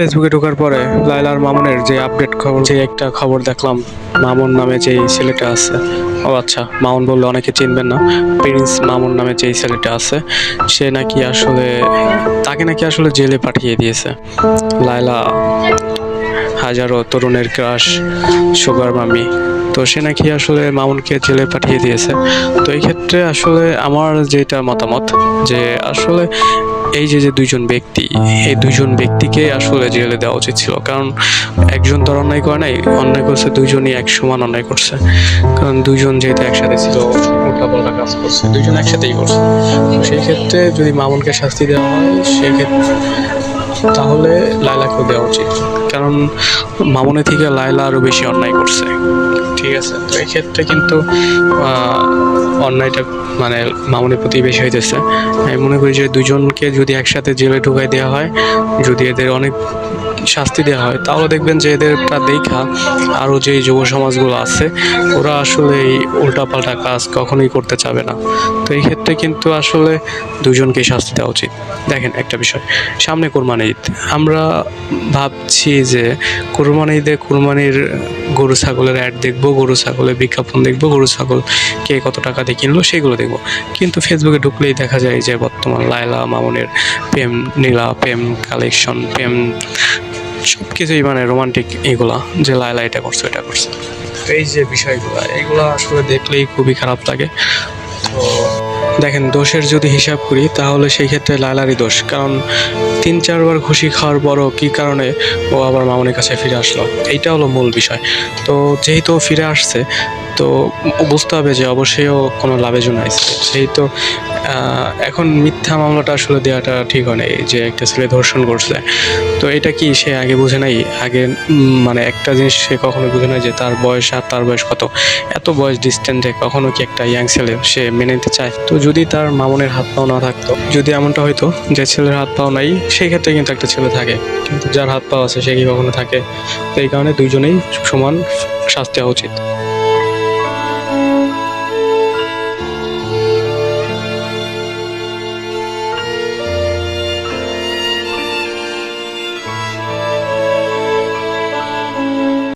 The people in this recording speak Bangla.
ফেসবুকে ঢোকার পরে লাইলার মামুনের যে আপডেট খবর, যে একটা খবর দেখলাম, মামুন নামে যে ছেলেটা আছে। ও আচ্ছা মামুন বললে অনেকে চিনবেন না, প্রিন্স মামুন নামে যেই ছেলেটা আছে, সে নাকি আসলে, তাকে নাকি আসলে জেলে পাঠিয়ে দিয়েছে। লাইলা হাজারো তরুণের ক্রাশ, সুগার মামি। তো সে নাকি আসলে মামুনকে জেলে পাঠিয়ে দিয়েছে। তো এই ক্ষেত্রে আসলে আমার যেটা মতামত, যে আসলে এই যে যে দুইজন ব্যক্তি, এই দুইজন ব্যক্তিকে আসলে জেলে দেওয়া উচিত ছিল। কারণ একজন তো অন্যায় করে নাই, অন্যায় করছে দুইজনই এক সমান অন্যায় করছে। কারণ দুইজন যেহেতু একসাথে ছিল কাজ করছে, দুইজন একসাথেই করছে। সেই ক্ষেত্রে যদি মামুনকে শাস্তি দেওয়া হয়, সেই ক্ষেত্রে তাহলে লাইলাকেও দেওয়া উচিত। কারণ মামুনের থেকে লাইলা আরও বেশি অন্যায় করছে। ঠিক আছে। তো এই ক্ষেত্রে কিন্তু অন্যায়টা মানে মামুনের প্রতি বেশি হইতেছে। আমি মনে করি যে দুজনকে যদি একসাথে জেলে ঢুকাই দেওয়া হয়, যদি এদের অনেক শাস্তি দেওয়া হয়, তাহলে দেখবেন যে এদেরটা দেখা আরও যে যুব সমাজগুলো আছে, ওরা আসলে এই উল্টাপাল্টা কাজ কখনোই করতে চাবে না। তো এই ক্ষেত্রে কিন্তু আসলে দুজনকেই শাস্তি দেওয়া উচিত। দেখেন একটা বিষয়, সামনে কোরবানি ঈদ। আমরা ভাবছি যে কোরবানি ঈদে কোরবানির গরু, ছাগলের অ্যাড দেখব, গরু, ছাগলের বিজ্ঞাপন দেখব, গরু, ছাগল কে কত টাকা দিয়ে কিনলো সেগুলো দেখব। কিন্তু ফেসবুকে ঢুকলেই দেখা যায় যে বর্তমান লায়লা, মামুনের প্রেম, নীলা, প্রেম কালেকশন প্রেম সব কিছুই মানে রোমান্টিক এগুলা, যে লায়লা এটা করছে এটা করছে। এই যে বিষয়গুলো, এগুলো আসলে দেখলেই খুবই খারাপ লাগে। তো দেখেন, দোষের যদি হিসাব করি, তাহলে সেই ক্ষেত্রে লালারই দোষ। কারণ তিন, চারবার খুশি খাওয়ার পরও কী কারণে ও আবার মামুনের কাছে ফিরে আসলো? এইটা হলো মূল বিষয়। তো যেহেতু ফিরে আসছে, তো বুঝতে হবে যে অবশ্যই ও কোনো লাভের জন্য আসছে। সেই তো এখন মিথ্যা মামলাটা আসলে দেওয়াটা ঠিক হয় নাই, যে একটা ছেলে ধর্ষণ করছে। তো এটা কি সে আগে বুঝে নাই? আগে মানে একটা জিনিস সে কখনো বুঝে নাই যে তার বয়স আর তার বয়স কত? এত বয়স ডিস্টেন্টে কখনো কি একটা ইয়াং ছেলে সে মেনে নিতে চায়? তো যদি তার মামনের হাত পাও না থাকতো, যদি এমনটা হয়তো যে ছেলের হাত পাও নাই, সেই ক্ষেত্রে কিন্তু একটা ছেলে থাকে। কিন্তু যার হাত পাও আছে, সে কি কখনো থাকে? তো এই কারণে দুইজনেই সমান শাস্তি হওয়া উচিত।